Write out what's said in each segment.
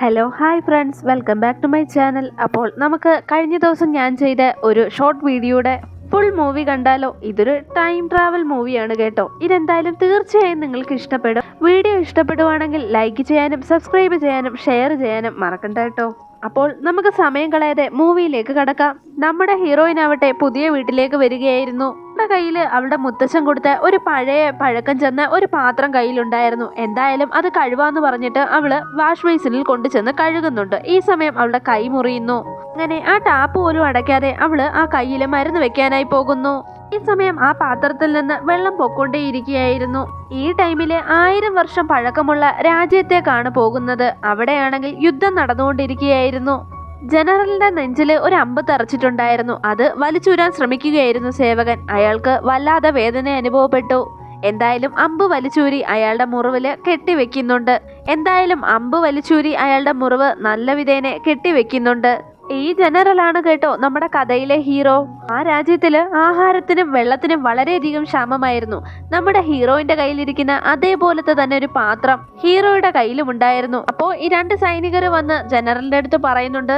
Hello hi friends welcome back to my channel അപ്പോൾ നമുക്ക് കഴിഞ്ഞ ദിവസം ഞാൻ ചെയ്ത ഒരു ഷോർട്ട് വീഡിയോയുടെ ഫുൾ മൂവി കണ്ടാലോ? ഇതൊരു ടൈം ട്രാവൽ മൂവിയാണ് കേട്ടോ. ഇതെന്തായാലും തീർച്ചയായും നിങ്ങൾക്ക് ഇഷ്ടപ്പെടും. വീഡിയോ ഇഷ്ടപ്പെടുവാണെങ്കിൽ ലൈക്ക് ചെയ്യാനും സബ്സ്ക്രൈബ് ചെയ്യാനും ഷെയർ ചെയ്യാനും മറക്കണ്ട കേട്ടോ. അപ്പോൾ നമുക്ക് സമയം കളയാതെ മൂവിയിലേക്ക് കടക്കാം. നമ്മുടെ ഹീറോയിൻ ആവട്ടെ പുതിയ വീട്ടിലേക്ക് വരികയായിരുന്നു. അവളുടെ കയ്യിൽ അവളുടെ മുത്തച്ഛൻ കൊടുത്ത ഒരു പഴയ പഴക്കം ചെന്ന ഒരു പാത്രം കയ്യിലുണ്ടായിരുന്നു. എന്തായാലും അത് കഴുവാന്ന് പറഞ്ഞിട്ട് അവൾ വാഷ് ബേസിനിൽ കൊണ്ടു ചെന്ന് കഴുകുന്നുണ്ട്. ഈ സമയം അവളുടെ കൈ മുറിയുന്നു. അങ്ങനെ ആ ടാപ്പ് പോലും അടയ്ക്കാതെ അവൾ ആ കയ്യിൽ മരുന്ന് വെക്കാനായി പോകുന്നു. ഈ സമയം ആ പാത്രത്തിൽ നിന്ന് വെള്ളം പൊക്കൊണ്ടേയിരിക്കുകയായിരുന്നു ഈ ടൈമിൽ ആയിരം വർഷം പഴക്കമുള്ള രാജ്യത്തേക്കാണ് പോകുന്നത്. അവിടെയാണെങ്കിൽ യുദ്ധം നടന്നുകൊണ്ടിരിക്കുകയായിരുന്നു. ജനറലിന്റെ നെഞ്ചിൽ ഒരു അമ്പ് തറച്ചിട്ടുണ്ടായിരുന്നു. അത് വലിച്ചൂരാൻ ശ്രമിക്കുകയായിരുന്നു സേവകൻ. അയാൾക്ക് വല്ലാതെ വേദന അനുഭവപ്പെട്ടു. എന്തായാലും അമ്പ് വലിച്ചൂരി അയാളുടെ മുറിവിൽ കെട്ടിവെക്കുന്നുണ്ട്. എന്തായാലും അമ്പ് വലിച്ചൂരി അയാളുടെ മുറിവ് നല്ല വിധേനെ കെട്ടിവെക്കുന്നുണ്ട്. ഈ ജനറലാണ് കേട്ടോ നമ്മുടെ കഥയിലെ ഹീറോ ആ രാജ്യത്തിൽ ആഹാരത്തിനും വെള്ളത്തിനും വളരെയധികം ക്ഷാമമായിരുന്നു. നമ്മുടെ ഹീറോയിന്റെ കയ്യിലിരിക്കുന്ന അതേപോലത്തെ തന്നെ ഒരു പാത്രം ഹീറോയുടെ കയ്യിലും ഉണ്ടായിരുന്നു. അപ്പോൾ ഈ രണ്ട് സൈനികർ വന്ന് ജനറലിന്റെ അടുത്ത് പറയുന്നുണ്ട്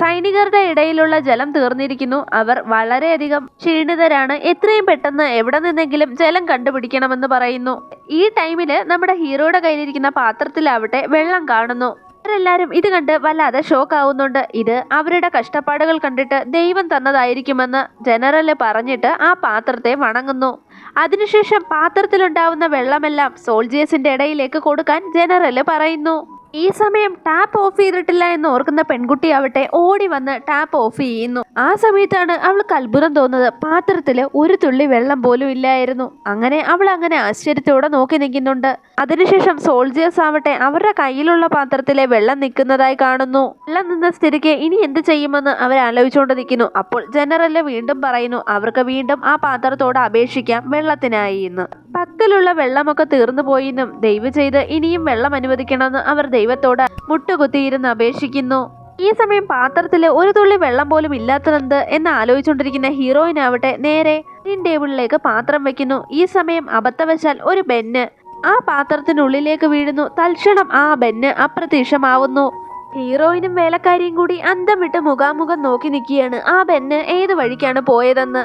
സൈനികരുടെ ഇടയിലുള്ള ജലം തീർന്നിരിക്കുന്നു. അവർ വളരെയധികം ക്ഷീണിതരാണ്. എത്രയും പെട്ടെന്ന് എവിടെ നിന്നെങ്കിലും ജലം കണ്ടുപിടിക്കണമെന്ന് പറയുന്നു. ഈ ടൈമിൽ നമ്മുടെ ഹീറോയുടെ കയ്യിലിരിക്കുന്ന പാത്രത്തിലാവട്ടെ വെള്ളം കാണുന്നു. അവരെല്ലാരും ഇത് കണ്ട് വല്ലാതെ ഷോക്ക് ആവുന്നുണ്ട് ഇത് അവരുടെ കഷ്ടപ്പാടുകൾ കണ്ടിട്ട് ദൈവം തന്നതായിരിക്കുമെന്ന് ജനറൽ പറഞ്ഞിട്ട് ആ പാത്രത്തെ വണങ്ങുന്നു. അതിനുശേഷം പാത്രത്തിലുണ്ടാവുന്ന വെള്ളമെല്ലാം സോൾജിയേഴ്സിന്റെ ഇടയിലേക്ക് കൊടുക്കാൻ ജനറൽ പറയുന്നു. ഈ സമയം ടാപ്പ് ഓഫ് ചെയ്തിട്ടില്ല എന്ന് ഓർക്കുന്ന പെൺകുട്ടിയാവട്ടെ ഓടി വന്ന് ടാപ്പ് ഓഫ് ചെയ്യുന്നു. ആ സമയത്താണ് അവൾക്ക് അത്ഭുതം തോന്നുന്നത്. പാത്രത്തിൽ ഒരു തുള്ളി വെള്ളം പോലും ഇല്ലായിരുന്നു. അങ്ങനെ അവൾ അങ്ങനെ ആശ്ചര്യത്തോടെ നോക്കി നിൽക്കുന്നുണ്ട്. അതിനുശേഷം സോൾജിയേഴ്സ് ആവട്ടെ അവരുടെ കയ്യിലുള്ള പാത്രത്തിലെ വെള്ളം നിൽക്കുന്നതായി കാണുന്നു. വെള്ളം നിന്ന സ്ഥിതിക്ക് ഇനി എന്ത് ചെയ്യുമെന്ന് അവർ ആലോചിച്ചുകൊണ്ട് നിൽക്കുന്നു. അപ്പോൾ ജനറൽ വീണ്ടും പറയുന്നു അവർക്ക് വീണ്ടും ആ പാത്രത്തോട് അപേക്ഷിക്കാം. വെള്ളത്തിനായി എന്ന്. പക്കലുള്ള വെള്ളമൊക്കെ തീർന്നു പോയിന്നും ദയവ് ചെയ്ത് ഇനിയും വെള്ളം അനുവദിക്കണമെന്ന് അവർ ദൈവത്തോട് മുട്ടുകുത്തിയിരുന്ന് അപേക്ഷിക്കുന്നു. ഈ സമയം പാത്രത്തിൽ ഒരു തുള്ളി വെള്ളം പോലും ഇല്ലാത്തതെന്ത് എന്ന് ആലോചിച്ചുകൊണ്ടിരിക്കുന്ന ഹീറോയിൻ ആവട്ടെ നേരെ ഡൈനിങ് ടേബിളിലേക്ക് പാത്രം വെക്കുന്നു. ഈ സമയം അബദ്ധവശാൽ ഒരു ബെന്ന്. ആ പാത്രത്തിനുള്ളിലേക്ക് വീഴുന്നു. തൽക്ഷണം ആ ബെന്ന് അപ്രത്യക്ഷമാവുന്നു. ഹീറോയിനും വേലക്കാരിയും കൂടി അന്തം വിട്ട് മുഖാമുഖം നോക്കി നിൽക്കുകയാണ്. ആ ബെന്ന് ഏത് വഴിക്കാണ് പോയതെന്ന്.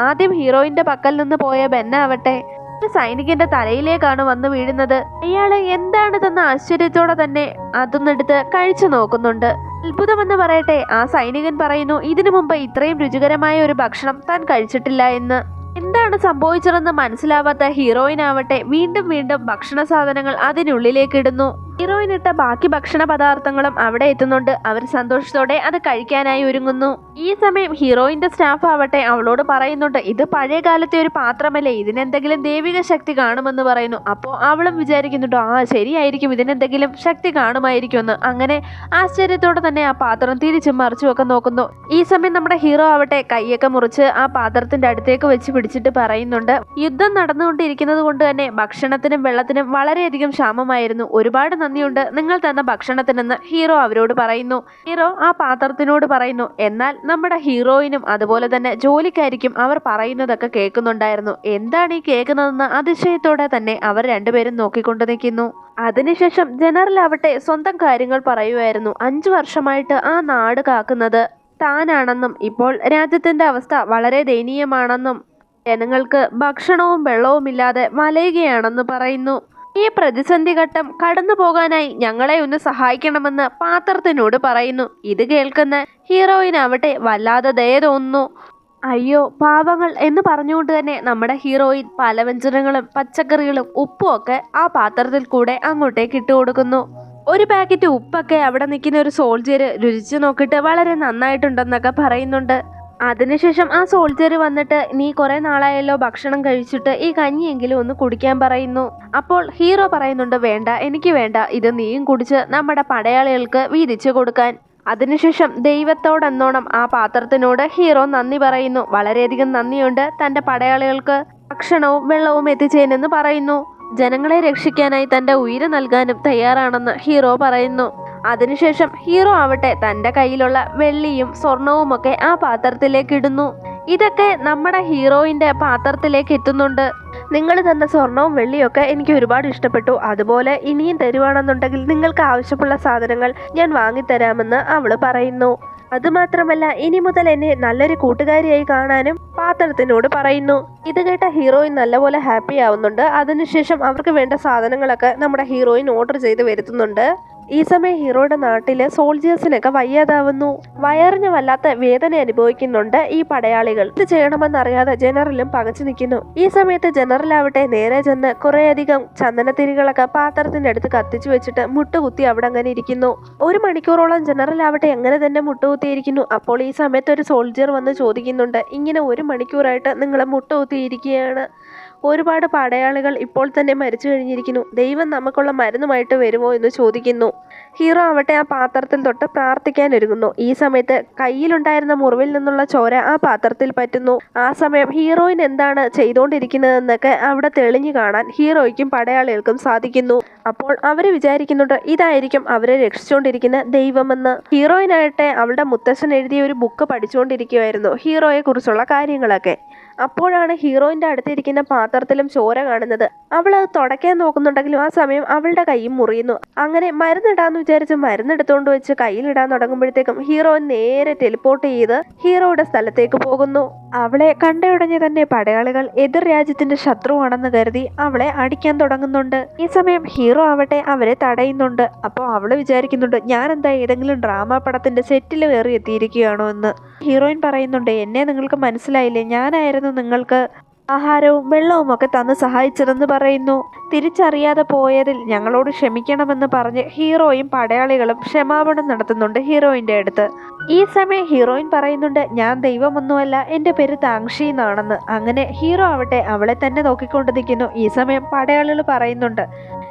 ആദ്യം ഹീറോയിന്റെ പക്കൽ നിന്ന് പോയ ബെന്നാവട്ടെ. സൈനികന്റെ തലയിലേക്കാണ് വന്ന് വീഴുന്നത്. അയാൾ എന്താണിതെന്ന് ആശ്ചര്യത്തോടെ തന്നെ അതൊന്നെടുത്ത് കഴിച്ചു നോക്കുന്നുണ്ട്. അത്ഭുതമെന്ന് പറയട്ടെ ആ സൈനികൻ പറയുന്നു ഇതിനു മുമ്പ് ഇത്രയും രുചികരമായ ഒരു ഭക്ഷണം താൻ കഴിച്ചിട്ടില്ല എന്ന്. എന്താണ് സംഭവിച്ചതെന്ന് മനസ്സിലാവാത്ത ഹീറോയിൻ ആവട്ടെ വീണ്ടും വീണ്ടും ഭക്ഷണ സാധനങ്ങൾ അതിനുള്ളിലേക്ക് ഇടുന്നു. ഹീറോയിൻ ഇട്ട ബാക്കി ഭക്ഷണ പദാർത്ഥങ്ങളും അവിടെ എത്തുന്നുണ്ട്. അവർ സന്തോഷത്തോടെ അത് കഴിക്കാനായി ഒരുങ്ങുന്നു. ഈ സമയം ഹീറോയിന്റെ സ്റ്റാഫ് ആവട്ടെ അവളോട് പറയുന്നുണ്ട് ഇത് പഴയ കാലത്തെ ഒരു പാത്രമല്ലേ? ഇതിനെന്തെങ്കിലും ദൈവിക ശക്തി കാണുമെന്ന് പറയുന്നു. അപ്പോൾ അവളും വിചാരിക്കുന്നുണ്ട് ആ ശരിയായിരിക്കും. ഇതിനെന്തെങ്കിലും ശക്തി കാണുമായിരിക്കും എന്ന് അങ്ങനെ ആശ്ചര്യത്തോടെ തന്നെ ആ പാത്രം തിരിച്ചും മറിച്ചും ഒക്കെ നോക്കുന്നു. ഈ സമയം നമ്മുടെ ഹീറോ ആവട്ടെ കൈയൊക്കെ മുറിച്ച് ആ പാത്രത്തിന്റെ അടുത്തേക്ക് വെച്ച് പിടിച്ചിട്ട് പറയുന്നുണ്ട് യുദ്ധം നടന്നുകൊണ്ടിരിക്കുന്നത് കൊണ്ട് തന്നെ ഭക്ഷണത്തിനും വെള്ളത്തിനും വളരെയധികം ക്ഷാമമായിരുന്നു. ഒരുപാട് നന്ദിയുണ്ട്. നിങ്ങൾ തന്ന ഭക്ഷണത്തിനെന്ന് ഹീറോ അവരോട് പറയുന്നു. ഹീറോ ആ പാത്രത്തിനോട് പറയുന്നു. എന്നാൽ നമ്മുടെ ഹീറോയിനും അതുപോലെ തന്നെ ജോലിക്കാരിക്കും അവർ പറയുന്നതൊക്കെ കേൾക്കുന്നുണ്ടായിരുന്നു. എന്താണ് ഈ കേൾക്കുന്നതെന്ന് അതിശയത്തോടെ തന്നെ അവർ രണ്ടുപേരും നോക്കിക്കൊണ്ട് നിൽക്കുന്നു. അതിനുശേഷം ജനറൽ ആവട്ടെ സ്വന്തം കാര്യങ്ങൾ പറയുമായിരുന്നു അഞ്ചു വർഷമായിട്ട് ആ നാട് കാക്കുന്നത് താനാണെന്നും ഇപ്പോൾ രാജ്യത്തിന്റെ അവസ്ഥ വളരെ ദയനീയമാണെന്നും ജനങ്ങൾക്ക് ഭക്ഷണവും വെള്ളവുമില്ലാതെ വലയുകയാണെന്ന് പറയുന്നു. ഈ പ്രതിസന്ധി ഘട്ടം കടന്നു പോകാനായി ഞങ്ങളെ ഒന്ന് സഹായിക്കണമെന്ന് പാത്രത്തിനോട് പറയുന്നു. ഇത് കേൾക്കുന്ന ഹീറോയിൻ ആവട്ടെ വല്ലാതെ ദയ തോന്നുന്നു. അയ്യോ പാവങ്ങൾ എന്ന് പറഞ്ഞുകൊണ്ട് തന്നെ നമ്മുടെ ഹീറോയിൻ പലവ്യഞ്ജനങ്ങളും പച്ചക്കറികളും ഉപ്പും ഒക്കെ ആ പാത്രത്തിൽ കൂടെ അങ്ങോട്ടേക്ക് ഇട്ട് കൊടുക്കുന്നു. ഒരു പാക്കറ്റ് ഉപ്പൊക്കെ അവിടെ നിൽക്കുന്ന ഒരു സോൾജിയർ രുചിച്ചു നോക്കിയിട്ട് വളരെ നന്നായിട്ടുണ്ടെന്നൊക്കെ പറയുന്നുണ്ട്. അതിനുശേഷം ആ സോൾജർ വന്നിട്ട് നീ കുറെ നാളായല്ലോ ഭക്ഷണം കഴിച്ചിട്ട് ഈ കഞ്ഞിയെങ്കിലും ഒന്ന് കുടിക്കാൻ പറയുന്നു. അപ്പോൾ ഹീറോ പറയുന്നുണ്ട് വേണ്ട എനിക്ക് വേണ്ട ഇത് നീയും കുടിച്ച് നമ്മുടെ പടയാളികൾക്ക് വീതിച്ചു കൊടുക്കാൻ. അതിനുശേഷം ദൈവത്തോടെന്നോണം ആ പാത്രത്തിനോട് ഹീറോ നന്ദി പറയുന്നു. വളരെയധികം നന്ദിയുണ്ട് തന്റെ പടയാളികൾക്ക്. ഭക്ഷണവും വെള്ളവും എത്തിച്ചേനെന്ന് പറയുന്നു. ജനങ്ങളെ രക്ഷിക്കാനായി തന്റെ ഉയിര് നൽകാനും തയ്യാറാണെന്ന് ഹീറോ പറയുന്നു. അതിനുശേഷം ഹീറോ ആവട്ടെ തന്റെ കയ്യിലുള്ള വെള്ളിയും സ്വർണവും ഒക്കെ ആ പാത്രത്തിലേക്ക് ഇടുന്നു. ഇതൊക്കെ നമ്മുടെ ഹീറോയിന്റെ പാത്രത്തിലേക്ക് എത്തുന്നുണ്ട്. നിങ്ങൾ തന്ന സ്വർണവും വെള്ളിയൊക്കെ എനിക്ക് ഒരുപാട് ഇഷ്ടപ്പെട്ടു. അതുപോലെ ഇനിയും തരുവാണെന്നുണ്ടെങ്കിൽ നിങ്ങൾക്ക് ആവശ്യമുള്ള സാധനങ്ങൾ ഞാൻ വാങ്ങിത്തരാമെന്ന് അവൾ പറയുന്നു. അതുമാത്രമല്ല ഇനി മുതൽ എന്നെ നല്ലൊരു കൂട്ടുകാരിയായി കാണാനും പാത്രത്തിനോട് പറയുന്നു. ഇത് കേട്ട ഹീറോയിൻ നല്ലപോലെ ഹാപ്പി ആവുന്നുണ്ട്. അതിനുശേഷം അവർക്ക് വേണ്ട സാധനങ്ങളൊക്കെ നമ്മുടെ ഹീറോയിൻ ഓർഡർ ചെയ്ത് വരുത്തുന്നുണ്ട്. ഈ സമയം ഹീറോയുടെ നാട്ടിൽ സോൾജേഴ്സിനൊക്കെ വയ്യാതാവുന്നു. വയറിന് വല്ലാത്ത വേദന അനുഭവിക്കുന്നുണ്ട് ഈ പടയാളികൾ. ഇത് ചെയ്യണമെന്നറിയാതെ ജനറലും പകച്ചു നിൽക്കുന്നു. ഈ സമയത്ത് ജനറൽ ആവട്ടെ നേരെ ചെന്ന് കുറേയധികം ചന്ദനത്തിരികളൊക്കെ പാത്രത്തിന്റെ അടുത്ത് കത്തിച്ചു വെച്ചിട്ട് മുട്ടുകുത്തി അവിടെ അങ്ങനെ ഇരിക്കുന്നു. ഒരു മണിക്കൂറോളം ജനറൽ ആവട്ടെ അങ്ങനെ തന്നെ മുട്ടുകുത്തിയിരിക്കുന്നു. അപ്പോൾ ഈ സമയത്ത് ഒരു സോൾജിയർ വന്ന് ചോദിക്കുന്നുണ്ട് ഇങ്ങനെ ഒരു മണിക്കൂറായിട്ട് നിങ്ങൾ മുട്ടുകുത്തിയിരിക്കുകയാണ്? ഒരുപാട് പടയാളികൾ ഇപ്പോൾ തന്നെ മരിച്ചു കഴിഞ്ഞിരിക്കുന്നു. ദൈവം നമുക്കുള്ള മരുന്നുമായിട്ട് വരുമോ എന്ന് ചോദിക്കുന്നു. ഹീറോ ആവട്ടെ ആ പാത്രത്തിൽ തൊട്ട് പ്രാർത്ഥിക്കാൻ ഒരുങ്ങുന്നു. ഈ സമയത്ത് കയ്യിലുണ്ടായിരുന്ന മുറിവിൽ നിന്നുള്ള ചോര ആ പാത്രത്തിൽ പറ്റുന്നു. ആ സമയം ഹീറോയിൻ എന്താണ് ചെയ്തുകൊണ്ടിരിക്കുന്നതെന്നൊക്കെ അവിടെ തെളിഞ്ഞു കാണാൻ ഹീറോയ്ക്കും പടയാളികൾക്കും സാധിക്കുന്നു. അപ്പോൾ അവർ വിചാരിക്കുന്നുണ്ട് ഇതായിരിക്കും അവരെ രക്ഷിച്ചുകൊണ്ടിരിക്കുന്ന ദൈവമെന്ന്. ഹീറോയിനായിട്ട് അവളുടെ മുത്തശ്ശൻ എഴുതിയ ഒരു ബുക്ക് പഠിച്ചുകൊണ്ടിരിക്കുമായിരുന്നു ഹീറോയെ കുറിച്ചുള്ള കാര്യങ്ങളൊക്കെ. അപ്പോഴാണ് ഹീറോയിന്റെ അടുത്തിരിക്കുന്ന പാത്രത്തിലും ചോര കാണുന്നത്. അവൾ അത് തുടയ്ക്കാൻ നോക്കുന്നുണ്ടെങ്കിലും ആ സമയം അവളുടെ കൈയും മുറിയുന്നു. അങ്ങനെ മരുന്നിടാന്ന് വിചാരിച്ച് മരുന്നെടുത്തുകൊണ്ട് വെച്ച് കയ്യിലിടാൻ തുടങ്ങുമ്പോഴത്തേക്കും ഹീറോയിൻ നേരെ ടെലിപ്പോർട്ട് ചെയ്ത് ഹീറോയുടെ സ്ഥലത്തേക്ക് പോകുന്നു. അവളെ കണ്ടയുടനെ തന്നെ പടയാളികൾ എതിർ രാജ്യത്തിന്റെ ശത്രുവാണെന്ന് കരുതി അവളെ അടിക്കാൻ തുടങ്ങുന്നുണ്ട്. ഈ സമയം ഹീറോ ആവട്ടെ അവരെ തടയുന്നുണ്ട്. അപ്പോൾ അവൾ വിചാരിക്കുന്നുണ്ട് ഞാൻ എന്താ ഏതെങ്കിലും ഡ്രാമ പടത്തിന്റെ സെറ്റിൽ കയറി എത്തിയിരിക്കുകയാണോ എന്ന്? ഹീറോയിൻ പറയുന്നുണ്ട് എന്നെ നിങ്ങൾക്ക് മനസ്സിലായില്ലേ? ഞാനായിരുന്നു നിങ്ങൾക്ക് ആഹാരവും വെള്ളവും ഒക്കെ തന്ന് സഹായിച്ചതെന്ന് പറയുന്നു. തിരിച്ചറിയാതെ പോയതിൽ ഞങ്ങളോട് ക്ഷമിക്കണമെന്ന് പറഞ്ഞ് ഹീറോയും പടയാളികളും ക്ഷമാപണം നടത്തുന്നുണ്ട് ഹീറോയിന്റെ അടുത്ത്. ഈ സമയം ഹീറോയിൻ പറയുന്നുണ്ട് ഞാൻ ദൈവമൊന്നുമല്ല എന്റെ പേര് താങ്ഷി എന്നാണെന്ന്. അങ്ങനെ ഹീറോ ആവട്ടെ അവളെ തന്നെ നോക്കിക്കൊണ്ടിരിക്കുന്നു. ഈ സമയം പടയാളികൾ പറയുന്നുണ്ട്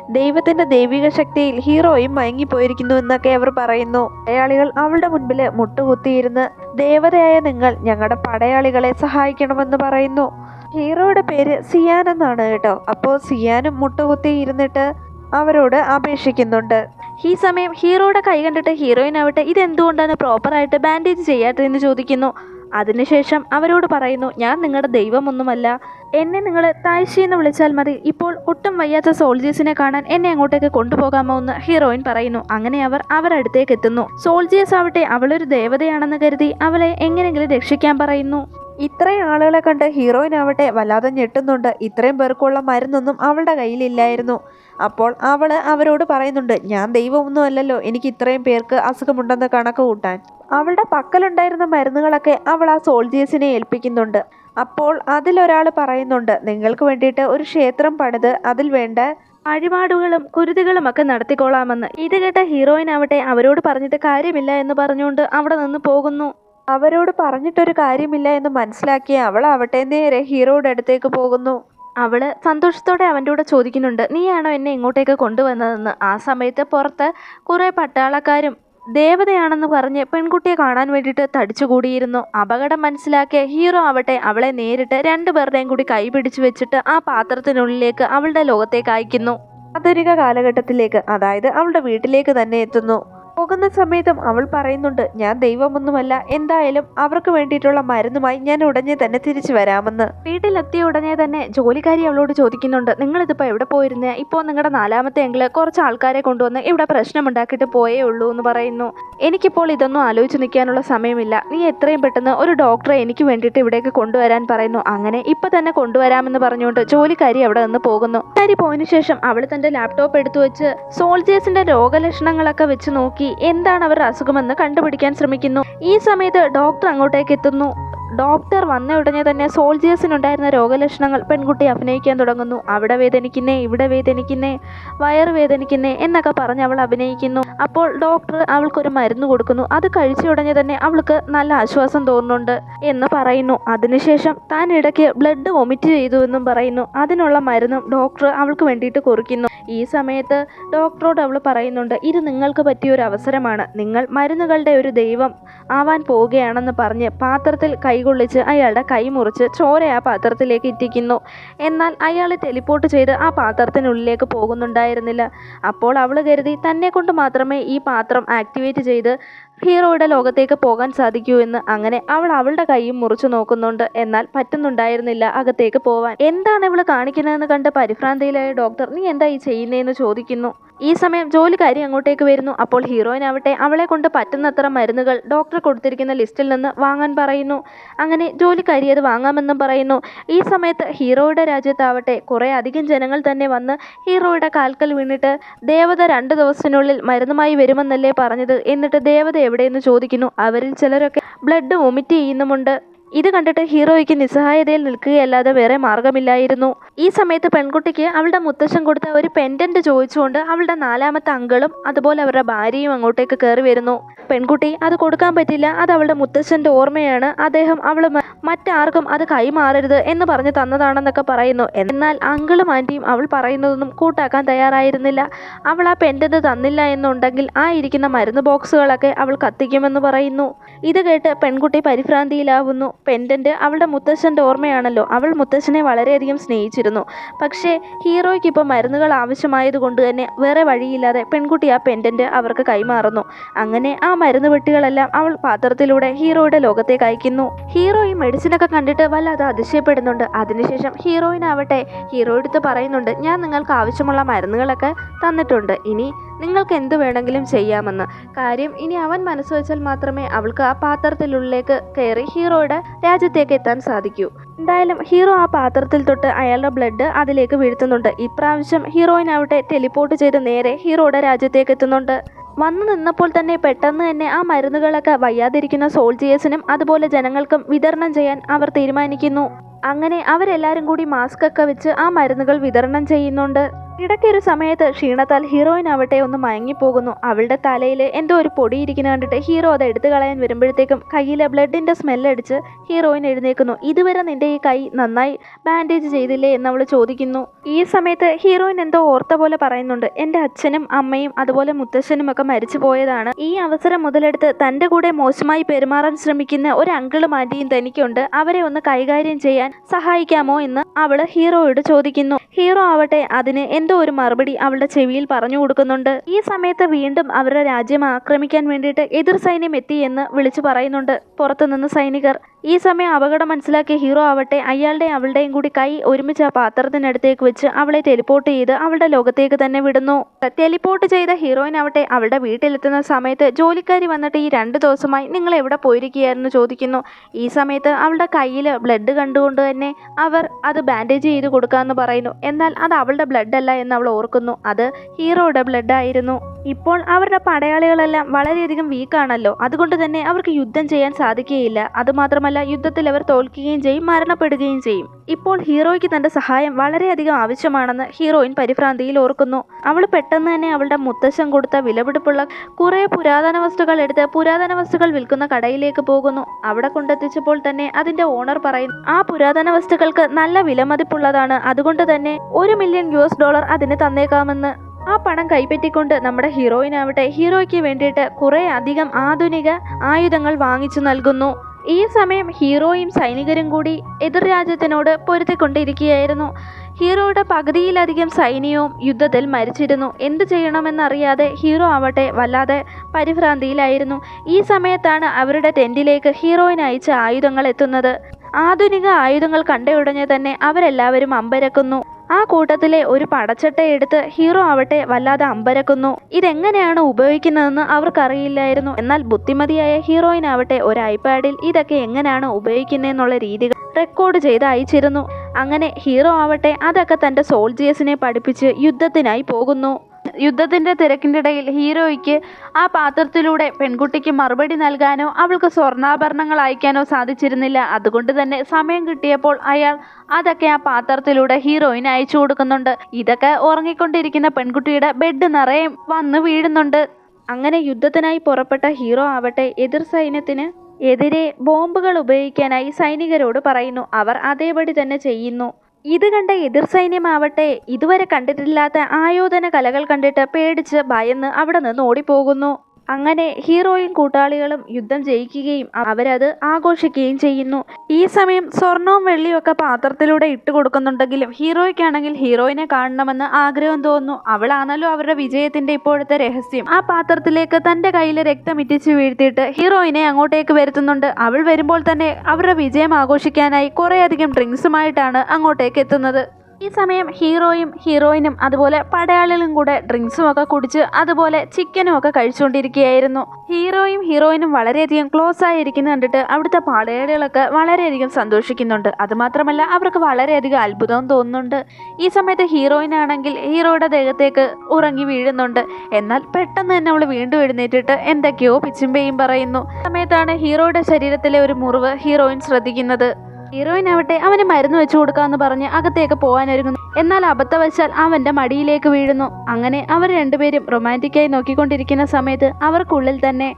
ദൈവത്തിന്റെ ദൈവിക ശക്തിയിൽ ഹീറോയും മയങ്ങിപ്പോയിരിക്കുന്നു എന്നൊക്കെ അവർ പറയുന്നു. പടയാളികൾ അവളുടെ മുൻപിൽ മുട്ടുകുത്തിയിരുന്ന് ദേവതയായ നിങ്ങൾ ഞങ്ങളുടെ പടയാളികളെ സഹായിക്കണമെന്ന് പറയുന്നു. ഹീറോയുടെ പേര് സിയാൻ എന്നാണ് കേട്ടോ. അപ്പോൾ സിയാനും മുട്ടുകുത്തി ഇരുന്നിട്ട് അവരോട് അപേക്ഷിക്കുന്നുണ്ട്. ഈ സമയം ഹീറോയുടെ കൈ കണ്ടിട്ട് ഹീറോയിൻ ആവട്ടെ ഇതെന്തുകൊണ്ടാണ് പ്രോപ്പറായിട്ട് ബാൻഡേജ് ചെയ്യാത്തതെന്ന് ചോദിക്കുന്നു. അതിനുശേഷം അവരോട് പറയുന്നു ഞാൻ നിങ്ങളുടെ ദൈവമൊന്നുമല്ല. എന്നെ നിങ്ങൾ താഴ്ച എന്ന് വിളിച്ചാൽ മതി. ഇപ്പോൾ ഒട്ടും വയ്യാത്ത സോൾജേഴ്സിനെ കാണാൻ എന്നെ അങ്ങോട്ടേക്ക് കൊണ്ടുപോകാമോ എന്ന് ഹീറോയിൻ പറയുന്നു. അങ്ങനെ അവർ അവരടുത്തേക്ക് എത്തുന്നു. സോൾജേഴ്സ് ആവട്ടെ അവളൊരു ദേവതയാണെന്ന് കരുതി അവളെ എങ്ങനെയെങ്കിലും രക്ഷിക്കാൻ പറയുന്നു. ഇത്രയും ആളുകളെ കണ്ട് ഹീറോയിൻ ആവട്ടെ വല്ലാതെ ഞെട്ടുന്നുണ്ട്. ഇത്രയും പേർക്കുള്ള മരുന്നൊന്നും അവളുടെ കയ്യിലില്ലായിരുന്നു. അപ്പോൾ അവൾ അവരോട് പറയുന്നുണ്ട് ഞാൻ ദൈവമൊന്നും അല്ലല്ലോ എനിക്ക് ഇത്രയും പേർക്ക് അസുഖമുണ്ടെന്ന് കണക്ക് കൂട്ടാൻ. അവളുടെ പക്കലുണ്ടായിരുന്ന മരുന്നുകളൊക്കെ അവൾ ആ സോൾജേഴ്സിനെ ഏൽപ്പിക്കുന്നുണ്ട്. അപ്പോൾ അതിലൊരാൾ പറയുന്നുണ്ട് നിങ്ങൾക്ക് വേണ്ടിയിട്ട് ഒരു ക്ഷേത്രം പണിത് അതിൽ വേണ്ട വഴിപാടുകളും കുരുതികളും ഒക്കെ നടത്തിക്കോളാമെന്ന് ഇത് കേട്ട ഹീറോയിൻ ആവട്ടെ അവരോട് പറഞ്ഞിട്ട് കാര്യമില്ല എന്ന് പറഞ്ഞുകൊണ്ട് അവിടെ നിന്ന് പോകുന്നു. അവരോട് പറഞ്ഞിട്ടൊരു കാര്യമില്ല എന്ന് മനസ്സിലാക്കിയ അവൾ അവട്ടെ നേരെ ഹീറോയുടെ അടുത്തേക്ക് പോകുന്നു. അവൾ സന്തോഷത്തോടെ അവന്റെ കൂടെ ചോദിക്കുന്നുണ്ട് നീയാണോ എന്നെ ഇങ്ങോട്ടേക്ക് കൊണ്ടുവന്നതെന്ന്? ആ സമയത്ത് പുറത്ത് കുറേ പട്ടാളക്കാരും ദേവതയാണെന്ന് പറഞ്ഞ് പെൺകുട്ടിയെ കാണാൻ വേണ്ടിയിട്ട് തടിച്ചുകൂടിയിരുന്നു. അപകടം മനസ്സിലാക്കിയ ഹീറോ ആവട്ടെ അവളെ നേരിട്ട് രണ്ടുപേരുടെയും കൂടി കൈപിടിച്ചു വെച്ചിട്ട് ആ പാത്രത്തിനുള്ളിലേക്ക് അവളുടെ ലോകത്തേക്ക് അയക്കുന്നു. ആധുനിക കാലഘട്ടത്തിലേക്ക് അതായത് അവളുടെ വീട്ടിലേക്ക് തന്നെ എത്തുന്നു. പോകുന്ന സമയത്തും അവൾ പറയുന്നുണ്ട് ഞാൻ ദൈവമൊന്നുമല്ല എന്തായാലും അവർക്ക് വേണ്ടിയിട്ടുള്ള മരുന്നുമായി ഞാൻ ഉടനെ തന്നെ തിരിച്ചു വരാമെന്ന്. വീട്ടിലെത്തിയ ഉടനെ തന്നെ ജോലിക്കാരി അവളോട് ചോദിക്കുന്നുണ്ട് നിങ്ങളിതിപ്പോൾ എവിടെ പോയിരുന്നേ? ഇപ്പോൾ നിങ്ങളുടെ നാലാമത്തെ എങ്കിൽ കുറച്ച് ആൾക്കാരെ കൊണ്ടുവന്ന് ഇവിടെ പ്രശ്നമുണ്ടാക്കിയിട്ട് പോയേ ഉള്ളൂ എന്ന് പറയുന്നു. എനിക്കിപ്പോൾ ഇതൊന്നും ആലോചിച്ച് നിൽക്കാനുള്ള സമയമില്ല. നീ എത്രയും പെട്ടെന്ന് ഒരു ഡോക്ടറെ എനിക്ക് വേണ്ടിയിട്ട് ഇവിടേക്ക് കൊണ്ടുവരാൻ പറയുന്നു. അങ്ങനെ ഇപ്പൊ തന്നെ കൊണ്ടുവരാമെന്ന് പറഞ്ഞുകൊണ്ട് ജോലിക്കാരി അവിടെ നിന്ന് പോകുന്നു. കാരി പോയതിനു ശേഷം അവൾ തന്റെ ലാപ്ടോപ്പ് എടുത്തു വെച്ച് സോൾജേഴ്സിന്റെ രോഗലക്ഷണങ്ങളൊക്കെ വെച്ച് നോക്കി എന്താണ് അവരുടെ അസുഖമെന്ന് കണ്ടുപിടിക്കാൻ ശ്രമിക്കുന്നു. ഈ സമയത്ത് ഡോക്ടർ അങ്ങോട്ടേക്ക് എത്തുന്നു. ഡോക്ടർ വന്ന ഉടനെ തന്നെ സോൾജിയേഴ്സിനുണ്ടായിരുന്ന രോഗലക്ഷണങ്ങൾ പെൺകുട്ടി അഭിനയിക്കാൻ തുടങ്ങുന്നു. അവിടെ വേദനിക്കുന്നേ ഇവിടെ വേദനിക്കുന്നേ വയറ് വേദനിക്കുന്നേ എന്നൊക്കെ പറഞ്ഞ് അവൾ അഭിനയിക്കുന്നു. അപ്പോൾ ഡോക്ടർ അവൾക്കൊരു മരുന്ന് കൊടുക്കുന്നു. അത് കഴിച്ച ഉടനെ തന്നെ അവൾക്ക് നല്ല ആശ്വാസം തോന്നുന്നുണ്ട് എന്ന് പറയുന്നു. അതിനുശേഷം താൻ ഇടയ്ക്ക് ബ്ലഡ് വൊമിറ്റ് ചെയ്തു എന്നും പറയുന്നു. അതിനുള്ള മരുന്നും ഡോക്ടർ അവൾക്ക് വേണ്ടിയിട്ട് കുറിക്കുന്നു ഈ സമയത്ത് ഡോക്ടറോട് അവൾ പറയുന്നുണ്ട് ഇത് നിങ്ങൾക്ക് പറ്റിയ ഒരു അവസരമാണ്. നിങ്ങൾ മരുന്നുകളുടെ ഒരു ദൈവം ആവാൻ പോവുകയാണെന്ന് പറഞ്ഞ് പാത്രത്തിൽ കൈകൊള്ളിച്ച് അയാളുടെ കൈ മുറിച്ച് ചോര ആ പാത്രത്തിലേക്ക് ഇറ്റിക്കുന്നു. എന്നാൽ അയാൾ ടെലിപ്പോർട്ട് ചെയ്ത് ആ പാത്രത്തിനുള്ളിലേക്ക് പോകുന്നുണ്ടായിരുന്നില്ല. അപ്പോൾ അവൾ കരുതി തന്നെ കൊണ്ട് മാത്രമേ ഈ പാത്രം ആക്ടിവേറ്റ് ചെയ്ത് ഹീറോയുടെ ലോകത്തേക്ക് പോകാൻ സാധിക്കൂ എന്ന് അങ്ങനെ അവൾ അവളുടെ കൈയും മുറിച്ചു നോക്കുന്നുണ്ട്. എന്നാൽ പറ്റുന്നുണ്ടായിരുന്നില്ല അകത്തേക്ക് പോവാൻ. എന്താണ് ഇവൾ കാണിക്കുന്നതെന്ന് കണ്ട് പരിഭ്രാന്തിയിലായ ഡോക്ടർ നീ എന്താ ഈ ചെയ്യുന്നതെന്ന് ചോദിക്കുന്നു? ഈ സമയം ജോലിക്കാരി അങ്ങോട്ടേക്ക് വരുന്നു. അപ്പോൾ ഹീറോയിൻ ആവട്ടെ അവളെ കൊണ്ട് പറ്റുന്നത്ര മരുന്നുകൾ ഡോക്ടർ കൊടുത്തിരിക്കുന്ന ലിസ്റ്റിൽ നിന്ന് വാങ്ങാൻ പറയുന്നു. അങ്ങനെ ജോലിക്കാരി അത് വാങ്ങാമെന്നും പറയുന്നു. ഈ സമയത്ത് ഹീറോയുടെ രാജ്യത്താവട്ടെ കുറേ അധികം ജനങ്ങൾ തന്നെ വന്ന് ഹീറോയുടെ കാൽക്കൽ വീണിട്ട് ദേവത രണ്ട് ദിവസത്തിനുള്ളിൽ മരുന്നുമായി വരുമെന്നല്ലേ പറഞ്ഞത്? എന്നിട്ട് ദേവത എവിടെയെന്ന് ചോദിക്കുന്നു. അവരിൽ ചിലരൊക്കെ ബ്ലഡ് വൊമിറ്റ് ചെയ്യുന്നുമുണ്ട്. ഇത് കണ്ടിട്ട് ഹീറോയ്ക്ക് നിസ്സഹായതയിൽ നിൽക്കുകയല്ലാതെ വേറെ മാർഗമില്ലായിരുന്നു ഈ സമയത്ത് പെൺകുട്ടിക്ക് അവളുടെ മുത്തശ്ശൻ കൊടുത്ത ഒരു പെൻഡന്റ് ചോദിച്ചുകൊണ്ട് അവളുടെ നാലാമത്തെ അങ്കളും അതുപോലെ അവരുടെ ഭാര്യയും അങ്ങോട്ടേക്ക് കയറി വരുന്നു. പെൺകുട്ടി അത് കൊടുക്കാൻ പറ്റില്ല. അത് അവളുടെ മുത്തശ്ശന്റെ ഓർമ്മയാണ്. അദ്ദേഹം അവൾ മറ്റാർക്കും അത് കൈമാറരുത് എന്ന് പറഞ്ഞ് തന്നതാണെന്നൊക്കെ പറയുന്നു. എന്നാൽ അങ്കിളും ആന്റിയും അവൾ പറയുന്നതൊന്നും കൂട്ടാക്കാൻ തയ്യാറായിരുന്നില്ല. അവൾ ആ പെൻഡന്റ് തന്നില്ല എന്നുണ്ടെങ്കിൽ ആ ഇരിക്കുന്ന മരുന്ന് ബോക്സുകളൊക്കെ അവൾ കത്തിക്കുമെന്ന് പറയുന്നു. ഇത് കേട്ട് പെൺകുട്ടി പരിഭ്രാന്തിയിലാവുന്നു. പെൻഡന്റ് അവളുടെ മുത്തശ്ശന്റെ ഓർമ്മയാണല്ലോ. അവൾ മുത്തശ്ശനെ വളരെയധികം സ്നേഹിച്ചിരുന്നു. പക്ഷേ ഹീറോയ്ക്ക് ഇപ്പോൾ മരുന്നുകൾ ആവശ്യമായതുകൊണ്ട് തന്നെ വേറെ വഴിയില്ലാതെ പെൺകുട്ടി ആ പെൻഡന്റ് അവർക്ക് കൈമാറുന്നു. അങ്ങനെ ആ മരുന്ന് പെട്ടികളെല്ലാം അവൾ പാത്രത്തിലൂടെ ഹീറോയുടെ ലോകത്തേക്ക് അയക്കുന്നു. ഹീറോ ഈ മെഡിസിനൊക്കെ കണ്ടിട്ട് വല്ലാതെ അതിശയപ്പെടുന്നുണ്ട്. അതിനുശേഷം ഹീറോയിനാവട്ടെ ഹീറോ എടുത്ത് പറയുന്നുണ്ട് ഞാൻ നിങ്ങൾക്ക് ആവശ്യമുള്ള മരുന്നുകളൊക്കെ തന്നിട്ടുണ്ട്. ഇനി നിങ്ങൾക്ക് എന്ത് വേണമെങ്കിലും ചെയ്യാമെന്ന്. കാര്യം ഇനി അവൻ മനസ്സ് വെച്ചാൽ മാത്രമേ അവൾക്ക് ആ പാത്രത്തിലുള്ളിലേക്ക് കയറി ഹീറോയുടെ രാജ്യത്തേക്ക് എത്താൻ സാധിക്കൂ. എന്തായാലും ഹീറോ ആ പാത്രത്തിൽ തൊട്ട് അയാളുടെ ബ്ലഡ് അതിലേക്ക് വീഴ്ത്തുന്നുണ്ട്. ഇപ്രാവശ്യം ഹീറോയിനാവട്ടെ ടെലിപ്പോർട്ട് ചെയ്ത് നേരെ ഹീറോയുടെ രാജ്യത്തേക്ക് എത്തുന്നുണ്ട്. വന്നു നിന്നപ്പോൾ തന്നെ പെട്ടെന്ന് തന്നെ ആ മരുന്നുകളൊക്കെ വയ്യാതിരിക്കുന്ന സോൾജിയേഴ്സിനും അതുപോലെ ജനങ്ങൾക്കും വിതരണം ചെയ്യാൻ അവർ തീരുമാനിക്കുന്നു. അങ്ങനെ അവരെല്ലാവരും കൂടി മാസ്ക് ഒക്കെ വെച്ച് ആ മരുന്നുകൾ വിതരണം ചെയ്യുന്നുണ്ട്. ഇടയ്ക്കൊരു സമയത്ത് ക്ഷീണത്താൽ ഹീറോയിൻ ആവട്ടെ ഒന്ന് മയങ്ങിപ്പോകുന്നു. അവളുടെ തലയിൽ എന്തോ ഒരു പൊടി ഇരിക്കുന്ന കണ്ടിട്ട് ഹീറോ അത് എടുത്തു കളയാൻ വരുമ്പോഴത്തേക്കും കയ്യിലെ ബ്ലഡിന്റെ സ്മെല്ലടിച്ച് ഹീറോയിൻ എഴുന്നേക്കുന്നു ഇതുവരെ നിന്റെ ഈ കൈ നന്നായി ബാൻഡേജ് ചെയ്തില്ലേ? എന്ന് അവൾ ചോദിക്കുന്നു. ഈ സമയത്ത് ഹീറോയിൻ എന്തോ ഓർത്ത പോലെ പറയുന്നുണ്ട്. എന്റെ അച്ഛനും അമ്മയും അതുപോലെ മുത്തശ്ശനും ഒക്കെ മരിച്ചു പോയതാണ്. ഈ അവസരം മുതലെടുത്ത് തന്റെ കൂടെ മോശമായി പെരുമാറാൻ ശ്രമിക്കുന്ന ഒരു അങ്കിളും ആന്റിയും തനിക്കുണ്ട്. അവരെ ഒന്ന് കൈകാര്യം ചെയ്യാൻ സഹായിക്കാമോ? എന്ന് അവൾ ഹീറോയോട് ചോദിക്കുന്നു. ഹീറോ ആവട്ടെ അതിന് എന്തോ ഒരു മറുപടി അവളുടെ ചെവിയിൽ പറഞ്ഞു കൊടുക്കുന്നുണ്ട്. ഈ സമയത്ത് വീണ്ടും അവരുടെ രാജ്യം ആക്രമിക്കാൻ വേണ്ടിയിട്ട് എതിർ സൈന്യം എത്തി എന്ന് വിളിച്ചു പറയുന്നുണ്ട് പുറത്തുനിന്ന് സൈനികർ. ഈ സമയം അപകടം മനസ്സിലാക്കിയ ഹീറോ ആവട്ടെ അയാളുടെയും അവളുടെയും കൂടി കൈ ഒരുമിച്ച് ആ പാത്രത്തിനടുത്തേക്ക് വെച്ച് അവളെ ടെലിപ്പോർട്ട് ചെയ്ത് അവളുടെ ലോകത്തേക്ക് തന്നെ വിടുന്നു. ടെലിപ്പോർട്ട് ചെയ്ത ഹീറോയിൻ ആവട്ടെ അവളുടെ വീട്ടിലെത്തുന്ന സമയത്ത് ജോലിക്കാരി വന്നിട്ട് ഈ രണ്ട് ദിവസമായി നിങ്ങൾ എവിടെ പോയിരിക്കുകയായിരുന്നു ചോദിക്കുന്നു. ഈ സമയത്ത് അവളുടെ കയ്യിൽ ബ്ലഡ് കണ്ടുകൊണ്ട് തന്നെ അവർ അത് ബാൻഡേജ് ചെയ്ത് കൊടുക്കാമെന്ന് പറയുന്നു. എന്നാൽ അത് അവളുടെ ബ്ലഡ് അല്ല എന്ന് അവൾ ഓർക്കുന്നു. അത് ഹീറോയുടെ ബ്ലഡ് ആയിരുന്നു. ഇപ്പോൾ അവരുടെ പടയാളികളെല്ലാം വളരെയധികം വീക്കാണല്ലോ അതുകൊണ്ട് തന്നെ അവർക്ക് യുദ്ധം ചെയ്യാൻ സാധിക്കുകയില്ല. അതുമാത്രമല്ല യുദ്ധത്തിൽ അവർ തോൽക്കുകയും ചെയ്യും മരണപ്പെടുകയും ചെയ്യും. ഇപ്പോൾ ഹീറോയ്ക്ക് തന്റെ സഹായം വളരെയധികം ആവശ്യമാണെന്ന് ഹീറോയിൻ പരിഭ്രാന്തിയിൽ ഓർക്കുന്നു. അവൾ പെട്ടെന്ന് തന്നെ അവളുടെ മുത്തശ്ശൻ കൊടുത്ത വിലപിടിപ്പുള്ള കുറേ പുരാതന വസ്തുക്കൾ എടുത്ത് പുരാതന വസ്തുക്കൾ വിൽക്കുന്ന കടയിലേക്ക് പോകുന്നു. അവിടെ കൊണ്ടെത്തിച്ചപ്പോൾ തന്നെ അതിന്റെ ഓണർ പറയുന്നു ആ പുരാതന വസ്തുക്കൾക്ക് നല്ല വിലമതിപ്പുള്ളതാണ് അതുകൊണ്ട് തന്നെ ഒരു മില്യൺ യു എസ് ഡോളർ അതിന് തന്നേക്കാമെന്ന്. ആ പണം കൈപ്പറ്റിക്കൊണ്ട് നമ്മുടെ ഹീറോയിനാവട്ടെ ഹീറോയ്ക്ക് വേണ്ടിയിട്ട് കുറേ അധികം ആധുനിക ആയുധങ്ങൾ വാങ്ങിച്ചു നൽകുന്നു. ഈ സമയം ഹീറോയും സൈനികരും കൂടി എതിർ രാജ്യത്തിനോട് പൊരുത്തിക്കൊണ്ടിരിക്കുകയായിരുന്നു ഹീറോയുടെ പകുതിയിലധികം സൈന്യവും യുദ്ധത്തിൽ മരിച്ചിരുന്നു. എന്ത് ചെയ്യണമെന്നറിയാതെ ഹീറോ ആവട്ടെ വല്ലാതെ പരിഭ്രാന്തിയിലായിരുന്നു. ഈ സമയത്താണ് അവരുടെ ടെന്റിലേക്ക് ഹീറോയിൻ അയച്ച ആയുധങ്ങൾ എത്തുന്നത്. ആധുനിക ആയുധങ്ങൾ കണ്ടയുടനെ തന്നെ അവരെല്ലാവരും അമ്പരക്കുന്നു. ആ കൂട്ടത്തിലെ ഒരു പടച്ചട്ട എടുത്ത് ഹീറോ ആവട്ടെ വല്ലാതെ അമ്പരക്കുന്നു. ഇതെങ്ങനെയാണ് ഉപയോഗിക്കുന്നതെന്ന് അവർക്കറിയില്ലായിരുന്നു. എന്നാൽ ബുദ്ധിമതിയായ ഹീറോയിൻ ആവട്ടെ ഒരു ഐപാഡിൽ ഇതൊക്കെ എങ്ങനെയാണ് ഉപയോഗിക്കുന്നതെന്നുള്ള രീതികൾ റെക്കോർഡ് ചെയ്ത് അയച്ചിരുന്നു. അങ്ങനെ ഹീറോ ആവട്ടെ അതൊക്കെ തന്റെ സോൾജിയേഴ്സിനെ പഠിപ്പിച്ച് യുദ്ധത്തിനായി പോകുന്നു. യുദ്ധത്തിന്റെ തിരക്കിന്റെ ഇടയിൽ ഹീറോയ്ക്ക് ആ പാത്രത്തിലൂടെ പെൺകുട്ടിക്ക് മറുപടി നൽകാനോ അവൾക്ക് സ്വർണാഭരണങ്ങൾ അയക്കാനോ സാധിച്ചിരുന്നില്ല. അതുകൊണ്ട് തന്നെ സമയം കിട്ടിയപ്പോൾ അയാൾ അതൊക്കെ ആ പാത്രത്തിലൂടെ ഹീറോയിന് അയച്ചു കൊടുക്കുന്നുണ്ട്. ഇതൊക്കെ ഉറങ്ങിക്കൊണ്ടിരിക്കുന്ന പെൺകുട്ടിയുടെ ബെഡ് നിറയെ വന്ന് വീഴുന്നുണ്ട്. അങ്ങനെ യുദ്ധത്തിനായി പുറപ്പെട്ട ഹീറോ ആവട്ടെ എതിർ സൈന്യത്തിന് എതിരെ ബോംബുകൾ ഉപയോഗിക്കാനായി സൈനികരോട് പറയുന്നു. അവർ അതേപടി തന്നെ ചെയ്യുന്നു. ഇത് കണ്ട എതിർ സൈന്യമാവട്ടെ ഇതുവരെ കണ്ടിട്ടില്ലാത്ത ആയോധന കലകൾ കണ്ടിട്ട് പേടിച്ച് ഭയന്ന് അവിടെ നിന്ന് ഓടിപ്പോകുന്നു. അങ്ങനെ ഹീറോയും കൂട്ടാളികളും യുദ്ധം ജയിക്കുകയും അവരത് ആഘോഷിക്കുകയും ചെയ്യുന്നു. ഈ സമയം സ്വർണവും വെള്ളിയും ഒക്കെ പാത്രത്തിലൂടെ ഇട്ട് കൊടുക്കുന്നുണ്ടെങ്കിലും ഹീറോയ്ക്കാണെങ്കിൽ ഹീറോയിനെ കാണണമെന്ന് ആഗ്രഹം തോന്നുന്നു. അവളാണല്ലോ അവരുടെ വിജയത്തിന്റെ ഇപ്പോഴത്തെ രഹസ്യം. ആ പാത്രത്തിലേക്ക് തന്റെ കയ്യിലെ രക്തം ഇറ്റിച്ച് വീഴ്ത്തിയിട്ട് ഹീറോയിനെ അങ്ങോട്ടേക്ക് വരുത്തുന്നുണ്ട്. അവൾ വരുമ്പോൾ തന്നെ അവരുടെ വിജയം ആഘോഷിക്കാനായി കുറേയധികം ഡ്രിങ്ക്സുമായിട്ടാണ് അങ്ങോട്ടേക്ക് എത്തുന്നത്. ഈ സമയം ഹീറോയും ഹീറോയിനും അതുപോലെ പടയാളികളും കൂടെ ഡ്രിങ്ക്സും ഒക്കെ കുടിച്ച് അതുപോലെ ചിക്കനും ഒക്കെ കഴിച്ചുകൊണ്ടിരിക്കുകയായിരുന്നു. ഹീറോയും ഹീറോയിനും വളരെയധികം ക്ലോസ് ആയിരിക്കുന്ന കണ്ടിട്ട് അവിടുത്തെ പടയാളികളൊക്കെ വളരെയധികം സന്തോഷിക്കുന്നുണ്ട്. അതുമാത്രമല്ല അവർക്ക് വളരെയധികം അത്ഭുതവും തോന്നുന്നുണ്ട്. ഈ സമയത്ത് ഹീറോയിനാണെങ്കിൽ ഹീറോയുടെ ദേഹത്തേക്ക് ഉറങ്ങി വീഴുന്നുണ്ട്. എന്നാൽ പെട്ടെന്ന് തന്നെ അവൾ വീണ്ടും എഴുന്നേറ്റിട്ട് എന്തൊക്കെയോ പിച്ചുമ്പയും പറയുന്നു. സമയത്താണ് ഹീറോയുടെ ശരീരത്തിലെ ഒരു മുറിവ് ഹീറോയിൻ ശ്രദ്ധിക്കുന്നത്. ഹീറോയിൻ ആവട്ടെ അവന് മരുന്ന് വെച്ചു കൊടുക്കാന്ന് പറഞ്ഞ് അകത്തേക്ക് പോകാനൊരുങ്ങുന്നു എന്നാൽ അബദ്ധവശാൽ അവന്റെ മടിയിലേക്ക് വീഴുന്നു. അങ്ങനെ അവർ രണ്ടുപേരും റൊമാന്റിക്കായി നോക്കിക്കൊണ്ടിരിക്കുന്ന സമയത്ത് അവർക്കുള്ളിൽ തന്നെ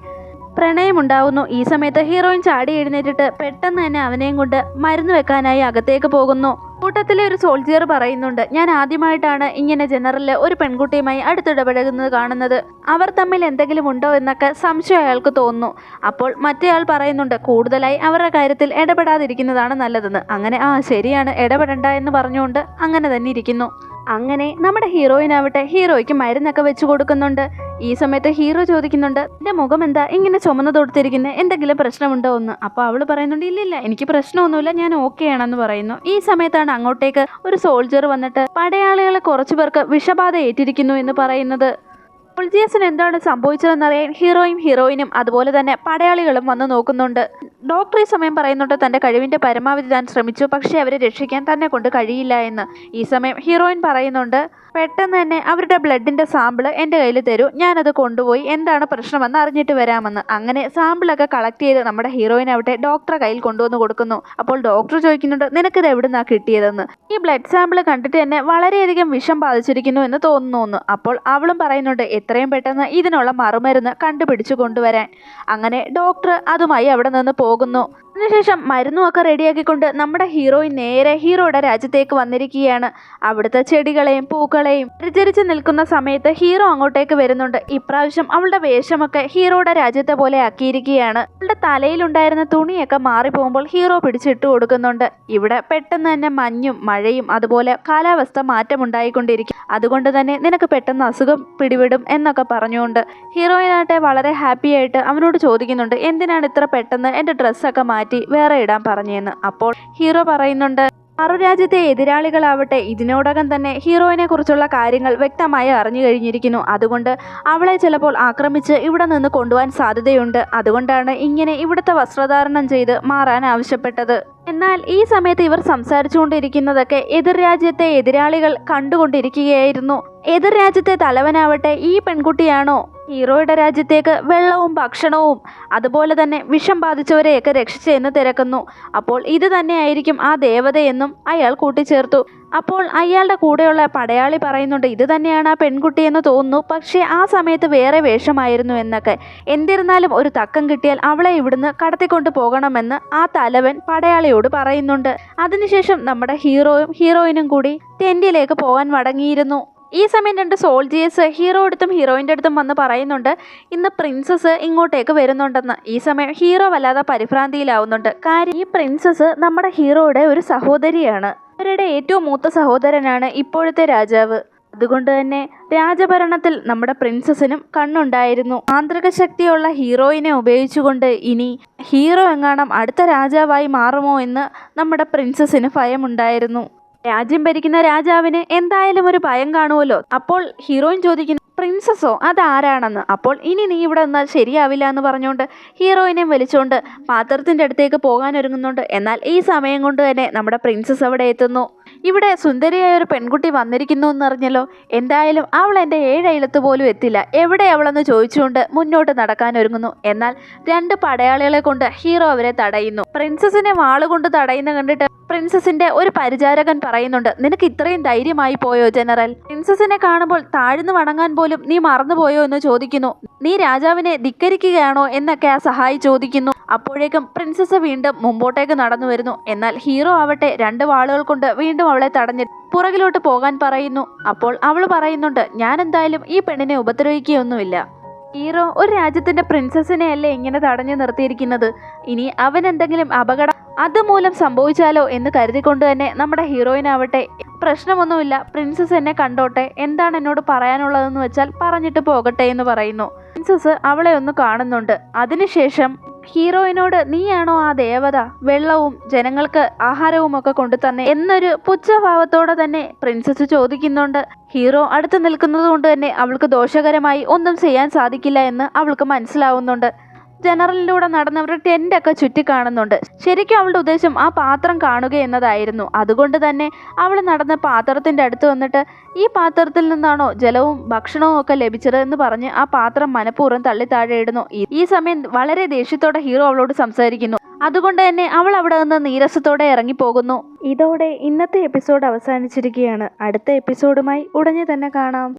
പ്രണയമുണ്ടാവുന്നു. ഈ സമയത്ത് ഹീറോയിൻ ചാടി എഴുന്നേറ്റിട്ട് പെട്ടെന്ന് തന്നെ അവനെയും കൊണ്ട് മരുന്ന് വെക്കാനായി അകത്തേക്ക് പോകുന്നു. കൂട്ടത്തിലെ ഒരു സോൾജിയർ പറയുന്നുണ്ട് ഞാൻ ആദ്യമായിട്ടാണ് ഇങ്ങനെ ജനറലിൽ ഒരു പെൺകുട്ടിയുമായി അടുത്തിടപഴകുന്നത് കാണുന്നത്. അവർ തമ്മിൽ എന്തെങ്കിലും ഉണ്ടോ എന്നൊക്കെ സംശയം അയാൾക്ക് തോന്നുന്നു. അപ്പോൾ മറ്റേയാൾ പറയുന്നുണ്ട് കൂടുതലായി അവരുടെ കാര്യത്തിൽ ഇടപെടാതിരിക്കുന്നതാണ് നല്ലതെന്ന്. അങ്ങനെ ആ ശരിയാണ് ഇടപെടണ്ട എന്ന് പറഞ്ഞുകൊണ്ട് അങ്ങനെ തന്നെ ഇരിക്കുന്നു. അങ്ങനെ നമ്മുടെ ഹീറോയിനാവട്ടെ ഹീറോയ്ക്ക് മരുന്നൊക്കെ വെച്ച് കൊടുക്കുന്നുണ്ട്. ഈ സമയത്ത് ഹീറോ ചോദിക്കുന്നുണ്ട് എന്റെ മുഖം എന്താ? ഇങ്ങനെ ചുമന്ന് തൊടുത്തിരിക്കുന്നത് എന്തെങ്കിലും പ്രശ്നമുണ്ടോ എന്ന്? അപ്പോൾ അവൾ പറയുന്നുണ്ട് ഇല്ലില്ല എനിക്ക് പ്രശ്നമൊന്നുമില്ല ഞാൻ ഓക്കെ ആണെന്ന് പറയുന്നു. ഈ സമയത്താണ് അങ്ങോട്ടേക്ക് ഒരു സോൾജർ വന്നിട്ട് പടയാളികളെ കുറച്ചു പേർക്ക് വിഷബാധ ഏറ്റിരിക്കുന്നു എന്ന് പറയുന്നത്. സോൾജിയേഴ്സിന് എന്താണ് സംഭവിച്ചതെന്നറിയാൻ ഹീറോയും ഹീറോയിനും അതുപോലെ തന്നെ പടയാളികളും വന്നു നോക്കുന്നുണ്ട്. ഡോക്ടർ ഈ സമയം പറയുന്നുണ്ട് തന്റെ കഴിവിന്റെ പരമാവധി താൻ ശ്രമിച്ചു പക്ഷേ അവരെ രക്ഷിക്കാൻ തന്നെ കൊണ്ട് കഴിയില്ല എന്ന്. ഈ സമയം ഹീറോയിൻ പറയുന്നുണ്ട് പെട്ടെന്ന് തന്നെ അവരുടെ ബ്ലഡിന്റെ സാമ്പിൾ എന്റെ കയ്യിൽ തരൂ. ഞാനത് കൊണ്ടുപോയി എന്താണ് പ്രശ്നമെന്ന് അറിഞ്ഞിട്ട് വരാമെന്ന്. അങ്ങനെ സാമ്പിളൊക്കെ കളക്ട് ചെയ്ത് നമ്മുടെ ഹീറോയിൻ അവിടെ ഡോക്ടറെ കയ്യിൽ കൊണ്ടുവന്ന് കൊടുക്കുന്നു. അപ്പോൾ ഡോക്ടർ ചോദിക്കുന്നുണ്ട് നിനക്കിത് എവിടുന്നാണ് കിട്ടിയതെന്ന്? ഈ ബ്ലഡ് സാമ്പിൾ കണ്ടിട്ട് തന്നെ വളരെയധികം വിഷം ബാധിച്ചിരിക്കുന്നു എന്ന് തോന്നുന്നു. അപ്പോൾ അവളും പറയുന്നുണ്ട് എത്രയും പെട്ടെന്ന് ഇതിനുള്ള മറുമരുന്ന് കണ്ടുപിടിച്ചു കൊണ്ടുവരാൻ. അങ്ങനെ ഡോക്ടർ അതുമായി അവിടെ നിന്ന് പോകുന്നു. അതിനുശേഷം മരുന്നുമൊക്കെ റെഡിയാക്കിക്കൊണ്ട് നമ്മുടെ ഹീറോയിൻ നേരെ ഹീറോയുടെ രാജ്യത്തേക്ക് വന്നിരിക്കുകയാണ്. അവിടുത്തെ ചെടികളെയും പൂക്കളെയും പരിചരിച്ച് നിൽക്കുന്ന സമയത്ത് ഹീറോ അങ്ങോട്ടേക്ക് വരുന്നുണ്ട്. ഇപ്രാവശ്യം അവളുടെ വേഷമൊക്കെ ഹീറോയുടെ രാജ്യത്തെ പോലെ ആക്കിയിരിക്കുകയാണ്. അവളുടെ തലയിലുണ്ടായിരുന്ന തുണിയൊക്കെ മാറിപ്പോകുമ്പോൾ ഹീറോ പിടിച്ചിട്ട് കൊടുക്കുന്നുണ്ട്. ഇവിടെ പെട്ടെന്ന് തന്നെ മഞ്ഞും മഴയും അതുപോലെ കാലാവസ്ഥ മാറ്റമുണ്ടായിക്കൊണ്ടിരിക്കും. അതുകൊണ്ട് തന്നെ നിനക്ക് പെട്ടെന്ന് അസുഖം പിടിവിടും എന്നൊക്കെ പറഞ്ഞുകൊണ്ട് ഹീറോയിനാട്ടെ വളരെ ഹാപ്പി ആയിട്ട് അവനോട് ചോദിക്കുന്നുണ്ട് എന്തിനാണ് ഇത്ര പെട്ടെന്ന് എന്റെ ഡ്രസ്സൊക്കെ മാറ്റി വേറെ ഇടാൻ പറഞ്ഞതെന്ന് അപ്പോൾ ഹീറോ പറയുന്നുണ്ട് മറുരാജ്യത്തെ എതിരാളികളാവട്ടെ ഇതിനോടകം തന്നെ ഹീറോയിനെ കുറിച്ചുള്ള കാര്യങ്ങൾ വ്യക്തമായി അറിഞ്ഞു കഴിഞ്ഞിരിക്കുന്നു. അതുകൊണ്ട് അവളെ ചിലപ്പോൾ ആക്രമിച്ച് ഇവിടെ നിന്ന് കൊണ്ടുപോകാൻ സാധ്യതയുണ്ട്. അതുകൊണ്ടാണ് ഇങ്ങനെ ഇവിടുത്തെ വസ്ത്രധാരണം ചെയ്ത് മാറാൻ ആവശ്യപ്പെട്ടത്. എന്നാൽ ഈ സമയത്ത് ഇവർ സംസാരിച്ചുകൊണ്ടിരിക്കുന്നതൊക്കെ എതിർ രാജ്യത്തെ എതിരാളികൾ കണ്ടുകൊണ്ടിരിക്കുകയായിരുന്നു. എതിർ രാജ്യത്തെ തലവനാവട്ടെ ഈ പെൺകുട്ടിയാണോ? ഹീറോയുടെ രാജ്യത്തേക്ക് വെള്ളവും ഭക്ഷണവും അതുപോലെ തന്നെ വിഷം ബാധിച്ചവരെയൊക്കെ രക്ഷിച്ചെന്ന് തിരക്കുന്നു. അപ്പോൾ ഇത് തന്നെയായിരിക്കും ആ ദേവതയെന്നും അയാൾ കൂട്ടിച്ചേർത്തു. അപ്പോൾ അയാളുടെ കൂടെയുള്ള പടയാളി പറയുന്നുണ്ട് ഇത് തന്നെയാണ് ആ പെൺകുട്ടിയെന്ന് തോന്നുന്നു. പക്ഷേ ആ സമയത്ത് വേറെ വേഷമായിരുന്നു എന്നൊക്കെ. എന്നിരുന്നാലും ഒരു തക്കം കിട്ടിയാൽ അവളെ ഇവിടുന്ന് കടത്തിക്കൊണ്ട് പോകണമെന്ന് ആ തലവൻ പടയാളിയോട് പറയുന്നുണ്ട്. അതിനുശേഷം നമ്മുടെ ഹീറോയും ഹീറോയിനും കൂടി ടെന്റിലേക്ക് പോകാൻ മടങ്ങിയിരുന്നു. ഈ സമയം രണ്ട് സോൾജിയേഴ്സ് ഹീറോ അടുത്തും ഹീറോയിന്റെ അടുത്തും വന്ന് പറയുന്നുണ്ട് ഇന്ന് പ്രിൻസസ് ഇങ്ങോട്ടേക്ക് വരുന്നുണ്ടെന്ന്. ഈ സമയം ഹീറോ വല്ലാതെ പരിഭ്രാന്തിയിലാവുന്നുണ്ട്. കാര്യം ഈ പ്രിൻസസ് നമ്മുടെ ഹീറോയുടെ ഒരു സഹോദരിയാണ്. അവരുടെ ഏറ്റവും മൂത്ത സഹോദരനാണ് ഇപ്പോഴത്തെ രാജാവ്. അതുകൊണ്ട് തന്നെ രാജഭരണത്തിൽ നമ്മുടെ പ്രിൻസസിനും കണ്ണുണ്ടായിരുന്നു. ആന്തരിക ശക്തിയുള്ള ഹീറോയിനെ ഉപയോഗിച്ചുകൊണ്ട് ഇനി ഹീറോ എങ്ങാണം അടുത്ത രാജാവായി മാറുമോ എന്ന് നമ്മുടെ പ്രിൻസസിന് ഭയമുണ്ടായിരുന്നു. രാജ്യം ഭരിക്കുന്ന രാജാവിന് എന്തായാലും ഒരു ഭയം കാണുമല്ലോ? അപ്പോൾ ഹീറോയിൻ ചോദിക്കുന്നു പ്രിൻസസോ അതാരാണെന്ന്? അപ്പോൾ ഇനി നീ ഇവിടെ നിന്നാൽ ശരിയാവില്ല എന്ന് പറഞ്ഞുകൊണ്ട് ഹീറോയിനെ വലിച്ചുകൊണ്ട് പാത്രത്തിന്റെ അടുത്തേക്ക് പോകാൻ ഒരുങ്ങുന്നുണ്ട്. എന്നാൽ ഈ സമയം കൊണ്ട് തന്നെ നമ്മുടെ പ്രിൻസസ് അവിടെ എത്തുന്നു. ഇവിടെ സുന്ദരിയായ ഒരു പെൺകുട്ടി വന്നിരിക്കുന്നു എന്നറിഞ്ഞല്ലോ എന്തായാലും അവൾ എന്റെ ഏഴയിലത്ത് പോലും എത്തില്ല. എവിടെ അവളെന്ന് ചോദിച്ചുകൊണ്ട് മുന്നോട്ട് നടക്കാൻ ഒരുങ്ങുന്നു. എന്നാൽ രണ്ട് പടയാളികളെ കൊണ്ട് ഹീറോ അവരെ തടയുന്നു. പ്രിൻസസിനെ വാളുകൊണ്ട് തടയുന്ന കണ്ടിട്ട് പ്രിൻസസിന്റെ ഒരു പരിചാരകൻ പറയുന്നുണ്ട് നിനക്ക് ഇത്രയും ധൈര്യമായി പോയോ ജനറൽ? പ്രിൻസസിനെ കാണുമ്പോൾ താഴ്ന്നു വണങ്ങാൻ പോലും നീ മറന്നുപോയോ എന്ന് ചോദിക്കുന്നു. നീ രാജാവിനെ ധിക്കരിക്കുകയാണോ? എന്നൊക്കെ ആ സഹായി ചോദിക്കുന്നു. അപ്പോഴേക്കും പ്രിൻസസ് വീണ്ടും മുമ്പോട്ടേക്ക് നടന്നു വരുന്നു. എന്നാൽ ഹീറോ ആവട്ടെ രണ്ട് വാളുകൾ കൊണ്ട് വീണ്ടും അവളെ തടഞ്ഞ് പുറകിലോട്ട് പോകാൻ പറയുന്നു. അപ്പോൾ അവൾ പറയുന്നുണ്ട് ഞാൻ എന്തായാലും ഈ പെണ്ണിനെ ഉപദ്രവിക്കുകയൊന്നുമില്ല. ഹീറോ ഒരു രാജ്യത്തിന്റെ പ്രിൻസസിനെ അല്ലേ ഇങ്ങനെ തടഞ്ഞു നിർത്തിയിരിക്കുന്നത്? ഇനി അവൻ എന്തെങ്കിലും അപകടം അതുമൂലം സംഭവിച്ചാലോ എന്ന് കരുതിക്കൊണ്ട് തന്നെ നമ്മുടെ ഹീറോയിനാവട്ടെ. പ്രശ്നമൊന്നുമില്ല പ്രിൻസസ് എന്നെ കണ്ടോട്ടെ. എന്താണ് എന്നോട് പറയാനുള്ളതെന്ന് വെച്ചാൽ പറഞ്ഞിട്ട് പോകട്ടെ എന്ന് പറയുന്നു. പ്രിൻസസ് അവളെ ഒന്ന് കാണുന്നുണ്ട്. അതിനുശേഷം ഹീറോയിനോട് നീയാണോ ആ ദേവത? വെള്ളവും ജനങ്ങൾക്ക് ആഹാരവും ഒക്കെ കൊണ്ടു തന്നെ എന്നൊരു പുച്ഛഭാവത്തോടെ തന്നെ പ്രിൻസസ് ചോദിക്കുന്നുണ്ട്. ഹീറോ അടുത്ത് നിൽക്കുന്നത് കൊണ്ട് തന്നെ അവൾക്ക് ദോഷകരമായി ഒന്നും ചെയ്യാൻ സാധിക്കില്ല എന്ന് അവൾക്ക് മനസ്സിലാവുന്നുണ്ട്. ജനറലിലൂടെ നടന്നവർ ടെന്റൊക്കെ ചുറ്റി കാണുന്നുണ്ട് ശരിക്കും അവളുടെ ഉദ്ദേശം ആ പാത്രം കാണുക എന്നതായിരുന്നു. അതുകൊണ്ട് തന്നെ അവൾ നടന്ന പാത്രത്തിന്റെ അടുത്ത് വന്നിട്ട് ഈ പാത്രത്തിൽ നിന്നാണോ ജലവും ഭക്ഷണവും ഒക്കെ ലഭിച്ചത്? എന്ന് പറഞ്ഞ് ആ പാത്രം മനഃപൂർവം തള്ളി താഴെ ഇടുന്നു. ഈ സമയം വളരെ ദേഷ്യത്തോടെ ഹീറോ അവളോട് സംസാരിക്കുന്നു. അതുകൊണ്ട് തന്നെ അവൾ അവിടെ നിന്ന് നീരസത്തോടെ ഇറങ്ങിപ്പോകുന്നു. ഇതോടെ ഇന്നത്തെ എപ്പിസോഡ് അവസാനിച്ചിരിക്കുകയാണ്. അടുത്ത എപ്പിസോഡുമായി ഉടനെ തന്നെ കാണാം.